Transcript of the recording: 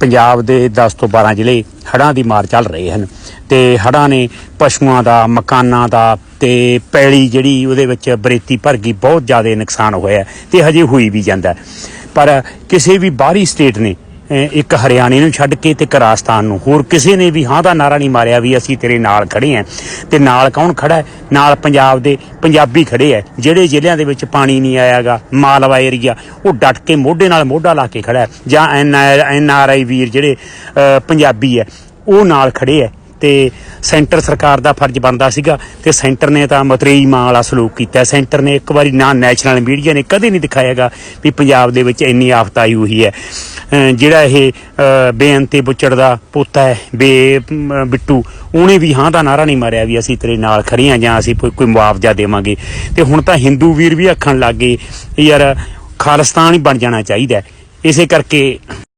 ਪੰਜਾਬ ਦੇ 10 ਤੋਂ 12 ਜ਼ਿਲ੍ਹੇ ਹੜ੍ਹਾਂ ਦੀ ਮਾਰ ਚੱਲ ਰਹੇ ਹਨ ਤੇ ਹੜ੍ਹਾਂ ਨੇ ਪਸ਼ੂਆਂ ਦਾ, ਮਕਾਨਾਂ ਦਾ ਤੇ ਪੈਲੀ ਜਿਹੜੀ ਉਹਦੇ ਵਿੱਚ ਬਰੇਤੀ ਭਰ ਗਈ ਬਹੁਤ ਜ਼ਿਆਦਾ ਨੁਕਸਾਨ ਹੋਇਆ ਤੇ ਹਜੇ ਹੋਈ ਵੀ ਜਾਂਦਾ ਪਰ ਕਿਸੇ ਵੀ ਬਾਹਰੀ ਸਟੇਟ ਨੇ ਇੱਕ ਹਰਿਆਣੇ ਨੂੰ ਛੱਡ ਕੇ ਤੇ ਇੱਕ ਰਾਜਸਥਾਨ ਨੂੰ। ਹੋਰ ਕਿਸੇ ਨੇ ਵੀ ਹਾਂ ਦਾ ਨਾਰਾ ਨਹੀਂ ਮਾਰਿਆ ਵੀ ਅਸੀਂ ਤੇਰੇ ਨਾਲ ਖੜੇ ਆਂ। ਤੇ ਨਾਲ ਕੌਣ ਖੜਾ ਹੈ? ਨਾਲ ਪੰਜਾਬ ਦੇ ਪੰਜਾਬੀ ਖੜੇ ਹੈ, ਜਿਹੜੇ ਜ਼ਿਲ੍ਹਿਆਂ ਦੇ ਵਿੱਚ ਪਾਣੀ ਨਹੀਂ ਆਇਆਗਾ, ਮਾਲਵਾ ਏਰੀਆ ਉਹ ਡਟ ਕੇ ਮੋਢੇ ਨਾਲ ਮੋਢਾ ਲਾ ਕੇ ਖੜਾ ਹੈ। ਜਾਂ ਐਨ ਆਰ ਆਈ ਵੀਰ ਜਿਹੜੇ ਪੰਜਾਬੀ ਹੈ, ਉਹ ਨਾਲ ਖੜੇ ਹੈ। ਤੇ ਸੈਂਟਰ ਸਰਕਾਰ ਦਾ ਫਰਜ਼ ਬਣਦਾ ਸੀਗਾ ਤੇ ਸੈਂਟਰ ਨੇ ਤਾਂ ਮਤਰੇਈ ਮਾਂ ਵਾਲਾ ਸਲੂਕ ਕੀਤਾ। ਸੈਂਟਰ ਨੇ ਇੱਕ ਵਾਰੀ ਨਾ ਨੈਸ਼ਨਲ ਮੀਡੀਆ ਨੇ ਕਦੇ ਨਹੀਂ ਦਿਖਾਇਆਗਾ ਵੀ ਪੰਜਾਬ ਦੇ ਵਿੱਚ ਇੰਨੀ ਆਫਤ ਆਈ ਹੋਈ ਹੈ। ਜਿਹੜਾ ਇਹ ਬੇਅੰਤੀ ਬੁੱਚੜ ਦਾ ਪੋਤਾ ਹੈ, ਬੇ ਬਿੱਟੂ, ਉਹਨੇ ਵੀ ਹਾਂ ਦਾ ਨਾਰਾ ਨਹੀਂ ਮਾਰਿਆ ਵੀ ਅਸੀਂ ਤੇਰੇ ਨਾਲ ਖੜੇ ਹਾਂ ਜਾਂ ਅਸੀਂ ਕੋਈ ਕੋਈ ਮੁਆਵਜ਼ਾ ਦੇਵਾਂਗੇ। ਤੇ ਹੁਣ ਤਾਂ ਹਿੰਦੂ ਵੀਰ ਵੀ ਆਖਣ ਲੱਗੇ ਯਾਰ ਖਾਲਿਸਤਾਨ ਹੀ ਬਣ ਜਾਣਾ ਚਾਹੀਦਾ ਇਸੇ ਕਰਕੇ